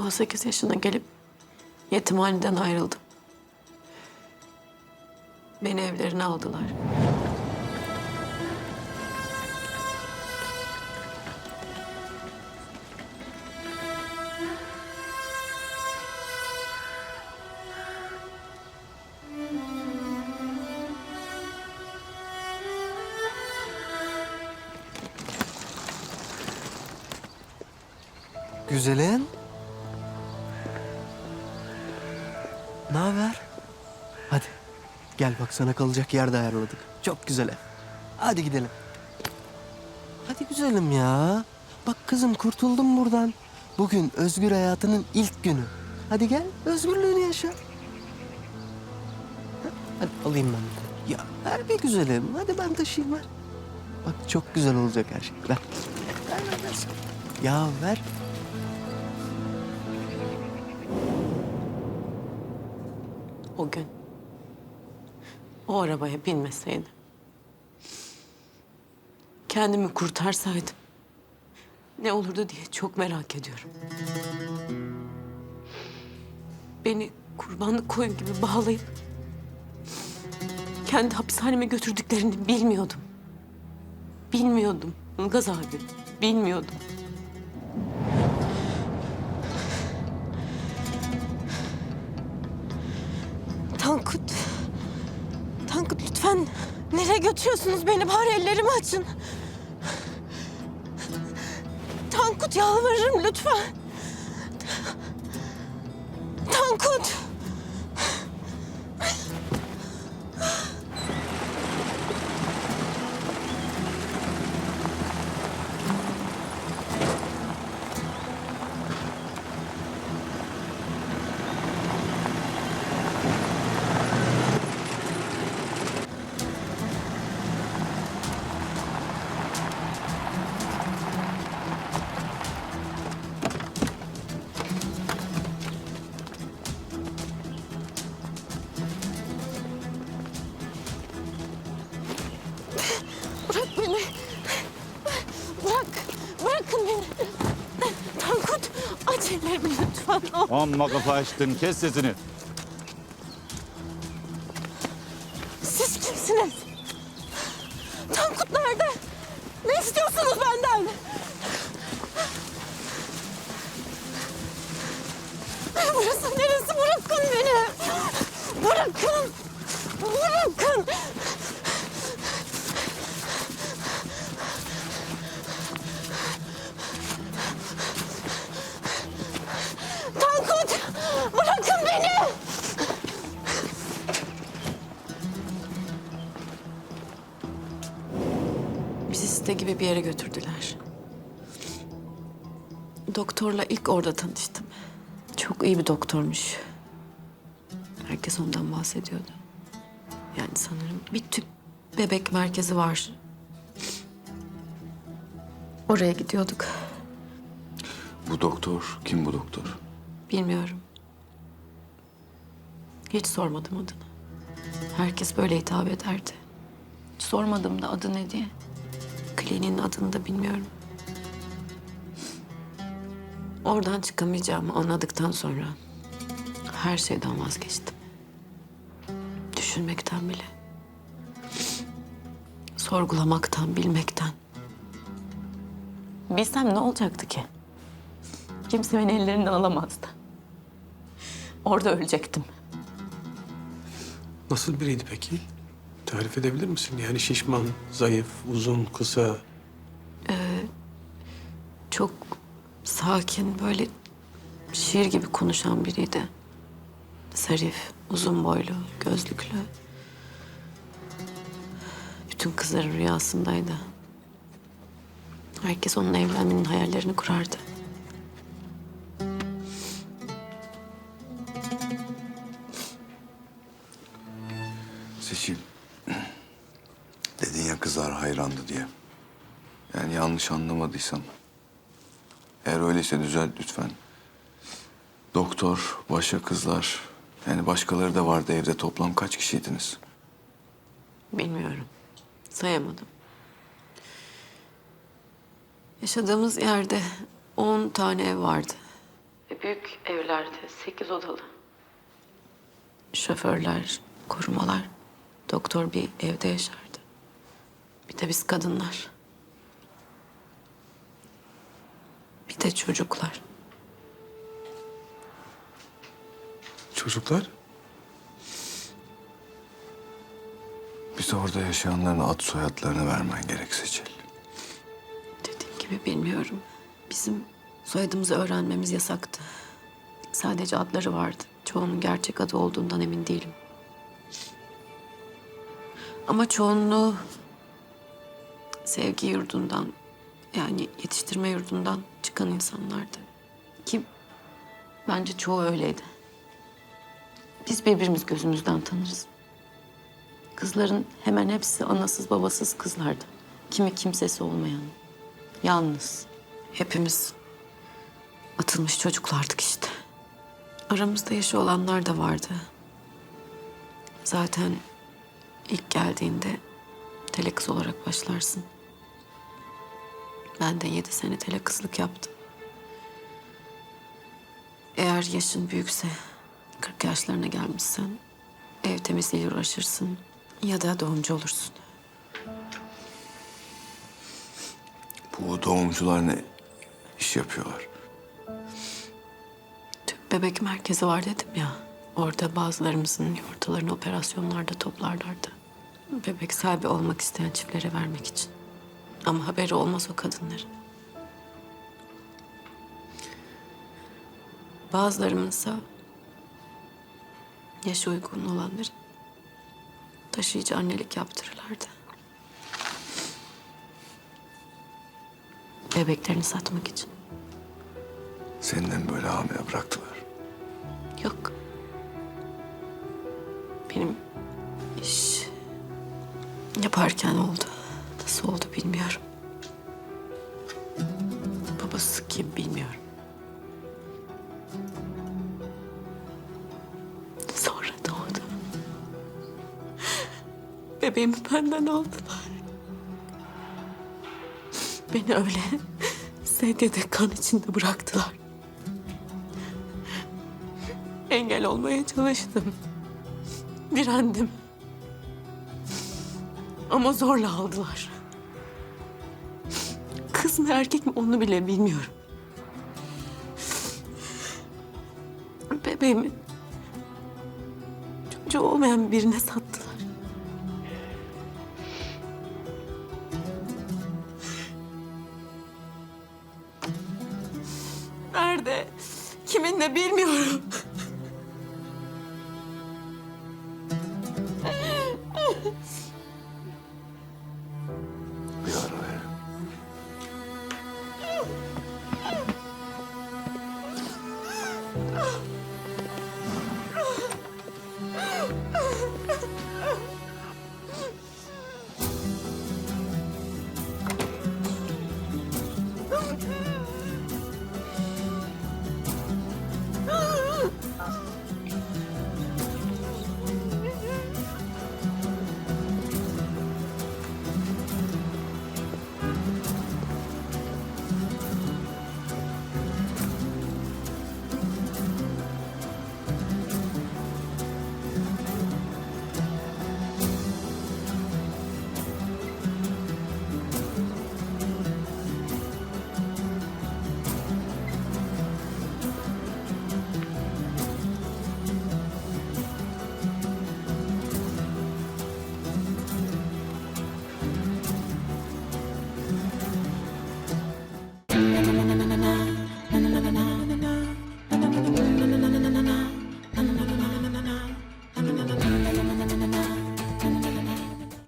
18 yaşına gelip yetimhaneden ayrıldım. Beni evlerine aldılar. Güzelin. Ne haber? Hadi gel bak sana kalacak yer de ayarladık. Çok güzel ev. Hadi gidelim. Hadi güzelim ya. Bak kızım kurtuldum buradan. Bugün özgür hayatının ilk günü. Hadi gel özgürlüğünü yaşa. Hadi alayım ben. Ya ver bir güzelim. Hadi ben taşıyayım ver. Bak çok güzel olacak her şey. Ver ver ver. Ya ver. O gün. O arabaya binmeseydim. Kendimi kurtarsaydım. Ne olurdu diye çok merak ediyorum. Beni kurbanlık koyun gibi bağlayıp kendi hapishaneme götürdüklerini bilmiyordum. Bilmiyordum Ilgaz abi. Bilmiyordum. Nereye götürüyorsunuz beni? Bari ellerimi açın. Tankut yalvarırım lütfen. Tankut. Ellerimi lütfen. Amma kafa açtın. Kes sesini. Siz kimsiniz? Tankut nerede? Ne istiyorsunuz benden? Burası neresi? Bırakın beni. Bırakın. Bırakın. Gibi bir yere götürdüler. Doktorla ilk orada tanıştım. Çok iyi bir doktormuş. Herkes ondan bahsediyordu. Yani sanırım bir tüp bebek merkezi var. Oraya gidiyorduk. Bu doktor, kim bu doktor? Bilmiyorum. Hiç sormadım adını. Herkes böyle hitap ederdi. Sormadım da adı ne diye. Kliniğin adını da bilmiyorum. Oradan çıkamayacağımı anladıktan sonra her şeyden vazgeçtim. Düşünmekten bile. Sorgulamaktan, bilmekten. Bilsem ne olacaktı ki? Kimse beni ellerinden alamazdı. Orada ölecektim. Nasıl biriydi peki? Tarif edebilir misin? Yani şişman, zayıf, uzun, kısa. Çok sakin, böyle şiir gibi konuşan biriydi. Zarif, uzun boylu, gözlüklü. Bütün kızların rüyasındaydı. Herkes onun evlenmenin hayallerini kurardı. Hayrandı diye. Yani yanlış anlamadıysam. Eğer öyleyse düzelt lütfen. Doktor, başka kızlar. Yani başkaları da vardı evde. Toplam kaç kişiydiniz? Bilmiyorum. Sayamadım. Yaşadığımız yerde on tane ev vardı. Böyle büyük evlerde sekiz odalı. Şoförler, korumalar, doktor bir evde yaşardı. Bir de biz kadınlar. Bir de çocuklar. Çocuklar? Bize orada yaşayanların ad soyadlarını vermen gerek Seçil. Dediğim gibi bilmiyorum. Bizim soyadımızı öğrenmemiz yasaktı. Sadece adları vardı. Çoğunun gerçek adı olduğundan emin değilim. Ama çoğunluğu sevgi yurdundan yani yetiştirme yurdundan çıkan insanlardı. Ki bence çoğu öyleydi. Biz birbirimiz gözümüzden tanırız. Kızların hemen hepsi anasız babasız kızlardı. Kimi kimsesi olmayan. Yalnız. Hepimiz atılmış çocuklardık işte. Aramızda yaşı olanlar da vardı. Zaten ilk geldiğinde tele kız olarak başlarsın. Ben de yedi sene tele kızlık yaptım. Eğer yaşın büyükse, 40 yaşlarına gelmişsen ev temizliğiyle uğraşırsın ya da doğumcu olursun. Bu doğumcular ne iş yapıyorlar? Tüp bebek merkezi var dedim ya. Orada bazılarımızın yumurtalarını operasyonlarda toplarlardı. Bebek sahibi olmak isteyen çiftlere vermek için. Ama haberi olmaz o kadınların. Bazılarımızsa yaşı uygun olanları taşıyıcı annelik yaptırırlardı. Bebeklerini satmak için. Seni de mi böyle hamile bıraktılar? Yok. Benim iş yaparken oldu. Nasıl oldu bilmiyorum. Babası kim bilmiyorum. Sonra doğdu. Bebeğimi benden aldılar. Beni öyle sedyede kan içinde bıraktılar. Engel olmaya çalıştım. Direndim. Ama zorla aldılar. Kız mı erkek mi onu bile bilmiyorum. Bebeğimi çocuğu olmayan birine sattılar. Nerede? Kiminle bilmiyorum.